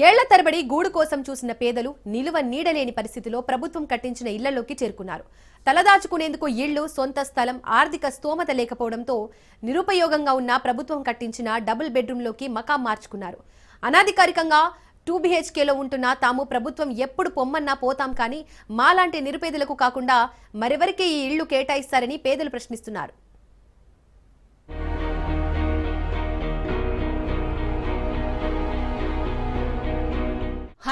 ఏళ్ళ తరబడి గూడు కోసం చూసిన పేదలు నిలువ నీడలేని పరిస్థితిలో ప్రభుత్వం కట్టించిన ఇళ్ళలోకి చేరుకున్నారు. తలదాచుకునేందుకు ఇళ్ళు సొంత స్థలం ఆర్థిక స్తోమత లేకపోవడంతో నిరుపయోగంగా ఉన్న ప్రభుత్వం కట్టించిన డబుల్ బెడ్రూమ్లోకి మకాం మార్చుకున్నారు. అనాధికారికంగా టూ బీహెచ్కేలో ఉంటున్న తాము ప్రభుత్వం ఎప్పుడు పొమ్మన్నా పోతాం కానీ మాలాంటి నిరుపేదలకు కాకుండా మరెవరికి ఈ ఇళ్ళు కేటాయిస్తారని పేదలు ప్రశ్నిస్తున్నారు.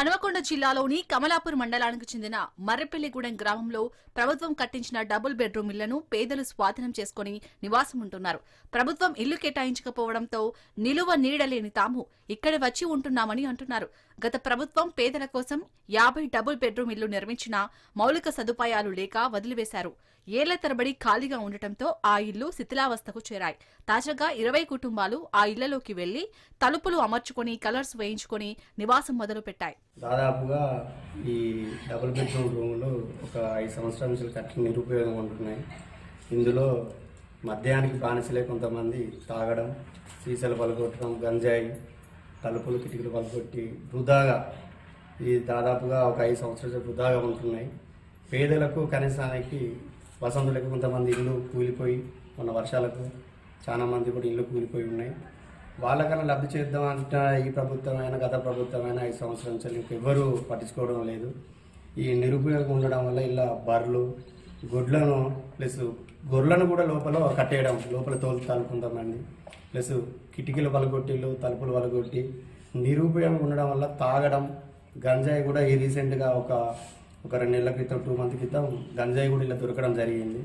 హనుమకొండ జిల్లాలోని కమలాపూర్ మండలానికి చెందిన మర్రెపల్లిగూడెం గ్రామంలో ప్రభుత్వం కట్టించిన డబుల్ బెడ్రూమ్ ఇళ్ళను పేదలు స్వాధీనం చేసుకుని నివాసం ఉంటున్నారు ప్రభుత్వం ఇల్లు కేటాయించకపోవడంతో నిలువ నీడలేని తాము ఇక్కడ వచ్చి ఉంటున్నామని అంటున్నారు. గత ప్రభుత్వం పేదల కోసం యాభై డబుల్ బెడ్రూమ్ ఇల్లు నిర్మించినా మౌలిక సదుపాయాలు లేక వదిలివేశారు. ఏళ్ళ తరబడి ఖాళీగా ఉండటంతో ఆ ఇల్లు శిథిలావస్థకు చేరాయి. తాజాగా ఇరవై కుటుంబాలు ఆ ఇళ్ళలోకి వెళ్ళి తలుపులు అమర్చుకొని కలర్స్ వేయించుకొని నివాసం మొదలుపెట్టాయి. దాదాపుగా ఈ డబుల్ బెడ్రూమ్ రూములు ఒక ఐదు సంవత్సరాల నుంచి కట్టిన నిరుపయోగం ఉంటున్నాయి. ఇందులో మద్యానికి బానిసలే కొంతమంది తాగడం సీసాలు పలగొట్టడం గంజాయి తలుపులు కిటికీలు పలగొట్టి వృధాగా ఇది దాదాపుగా ఒక ఐదు సంవత్సరాలు వృధాగా ఉంటున్నాయి. పేదలకు కనీసానికి వసంతులకు కొంతమంది ఇల్లు కూలిపోయి మొన్న వర్షాలకు చాలా మంది కూడా ఇల్లు కూలిపోయి ఉన్నాయి. వాళ్ళకన్నా లబ్ధి చేద్దాం అంటే ఈ ప్రభుత్వమైన గత ప్రభుత్వమైన ఐదు సంవత్సరం నుంచి ఎవ్వరూ పట్టించుకోవడం లేదు. ఈ నిరుపయోగం ఉండడం వల్ల ఇలా బర్రెలు గొడ్లను ప్లస్ గొర్రెలను కూడా లోపల కట్టేయడం లోపల తోలుతాను కొంతమంది ప్లస్ కిటికీలు వలగొట్టిళ్ళు తలుపులు వలగొట్టి నిరుపయోగం ఉండడం వల్ల తాగడం గంజాయి కూడా ఈ రీసెంట్గా ఒక ఒక రెండు నెలల క్రితం టూ మంత్ క్రితం గంజాయి కూడా ఇలా దొరకడం జరిగింది.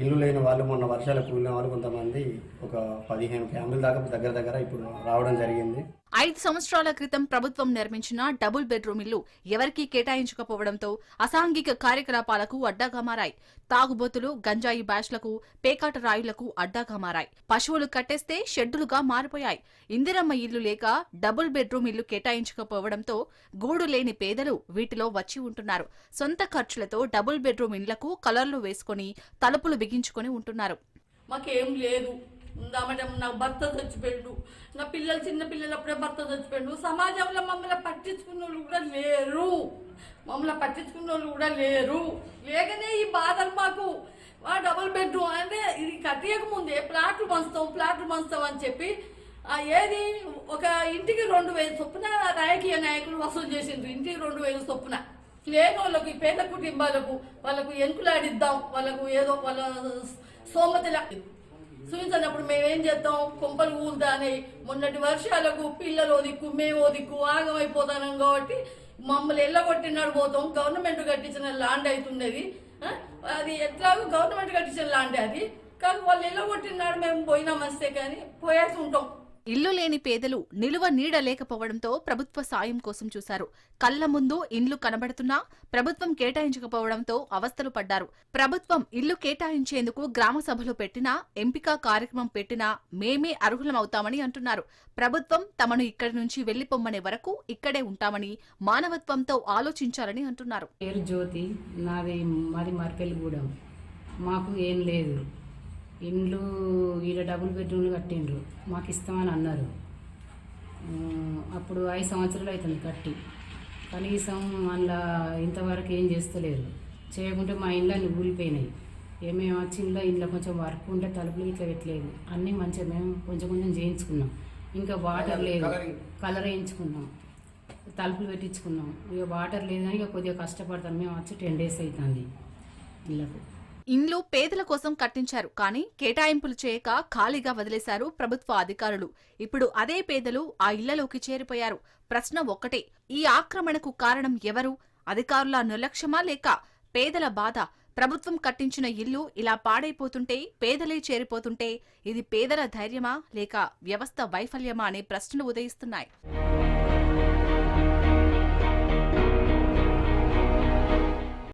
ఇల్లు లేని వాళ్ళు మొన్న వర్షాలు కూలిన వాళ్ళు కొంతమంది ఒక పదిహేను ఫ్యామిలీ దాకా దగ్గర దగ్గర ఇప్పుడు రావడం జరిగింది. ఐదు సంవత్సరాల క్రితం ప్రభుత్వం నిర్మించిన డబుల్ బెడ్రూమ్ ఇల్లు ఎవరికీ కేటాయించకపోవడంతో అసాంఘిక కార్యకలాపాలకు అడ్డాగా మారాయి. తాగుబోతులు గంజాయి బ్యాష్లకు పేకాట రాయులకు అడ్డాగా మారాయి. పశువులు కట్టేస్తే షెడ్డులుగా మారిపోయాయి. ఇందిరమ్మ ఇల్లు లేక డబుల్ బెడ్రూమ్ ఇల్లు కేటాయించకపోవడంతో గూడు లేని పేదలు వీటిలో వచ్చి ఉంటున్నారు. సొంత ఖర్చులతో డబుల్ బెడ్రూమ్ ఇళ్ళకు కలర్లు వేసుకొని తలుపులు బిగించుకొని ఉంటున్నారు. మాకేం లేదు. ఉందామంటే నా భర్త చచ్చిపోయాడు. నా పిల్లలు చిన్న పిల్లలు అప్పుడే భర్త చచ్చిపోయాడు. సమాజంలో మమ్మల్ని పట్టించుకున్న వాళ్ళు కూడా లేరు. మమ్మల్ని పట్టించుకున్న వాళ్ళు కూడా లేరు. లేకనే ఈ బాధలు మాకు. ఆ డబుల్ బెడ్రూమ్ అంటే ఇది కట్టేయక ముందే ప్లాట్లు పంచుతాం ప్లాట్లు పంచుతాం అని చెప్పి ఏది ఒక ఇంటికి రెండు వేలు చొప్పున రాజకీయ నాయకులు వసూలు చేసిండ్రు. ఇంటికి రెండు వేలు చొప్పున. లేని వాళ్ళకి పేద కుటుంబాలకు వాళ్ళకు ఎంకులాడిద్దాం. వాళ్ళకు ఏదో వాళ్ళ సోమతల చూపించినప్పుడు మేమేం చేస్తాం? కొంపలు ఊలుదాని మొన్నటి వర్షాలకు పిల్లలు ఓ దిక్కు మేము ఓ దిక్కు ఆగమైపోతాం కాబట్టి మమ్మల్ని ఎల్లగొట్టినాడు పోతాం. గవర్నమెంట్ కట్టించిన ల్యాండ్ అవుతున్నది అది ఎట్లాగో గవర్నమెంట్ కట్టించిన ల్యాండ్ అది. కానీ వాళ్ళు ఎల్లగొట్టినాడు మేము పోయినాం వస్తే కానీ పోయేసి ఉంటాం. ఇల్లు లేని పేదలు నిలువ నీడ లేకపోవడంతో ప్రభుత్వ సాయం కోసం చూశారు. కళ్ళ ముందు ఇండ్లు కనబడుతున్నా ప్రభుత్వం కేటాయించకపోవడంతో అవస్థలు పడ్డారు. ప్రభుత్వం ఇల్లు కేటాయించేందుకు గ్రామ సభలు పెట్టినా ఎంపిక కార్యక్రమం పెట్టినా మేమే అర్హులమవుతామని అంటున్నారు. ప్రభుత్వం తమను ఇక్కడి నుంచి వెళ్ళిపోమ్మనే వరకు ఇక్కడే ఉంటామని మానవత్వంతో ఆలోచించాలని అంటున్నారు. పేరు జ్యోతి నాది మాది మాకు ఏం లేదు. ఇండ్లు ఈడ డబుల్ బెడ్రూమ్లు కట్టిండ్రు. మాకు ఇస్తామని అన్నారు. అప్పుడు ఐదు సంవత్సరాలు అవుతుంది కట్టి. కనీసం అందులో ఇంతవరకు ఏం చేస్తలేరు. చేయకుంటే మా ఇండ్లన్నీ ఊలిపోయినాయి ఏమేమి వచ్చి ఇంట్లో ఇంట్లో కొంచెం వర్క్ ఉంటే తలుపులు ఇట్లా పెట్టలేదు. అన్నీ మంచిగా మేము కొంచెం కొంచెం చేయించుకున్నాం. ఇంకా వాటర్ లేదు. కలర్ వేయించుకున్నాం. తలుపులు పెట్టించుకున్నాం. ఇక వాటర్ లేదు కానీ ఇక కొద్దిగా కష్టపడతాం. మేము వచ్చి టెన్ డేస్ అవుతుంది ఇళ్ళకు. ఇండ్లు పేదల కోసం కట్టించారు కానీ కేటాయింపులు చేయక ఖాళీగా వదిలేశారు ప్రభుత్వ అధికారులు. ఇప్పుడు అదే పేదలు ఆ ఇళ్ళలోకి చేరిపోయారు. ప్రశ్న ఒక్కటే ఈ ఆక్రమణకు కారణం ఎవరు? అధికారుల నిర్లక్ష్యమా లేక పేదల బాధ? ప్రభుత్వం కట్టించిన ఇల్లు ఇలా పాడైపోతుంటే పేదలే చేరిపోతుంటే ఇది పేదల ధైర్యమా లేక వ్యవస్థ వైఫల్యమా అనే ప్రశ్నలు ఉదయిస్తున్నాయి.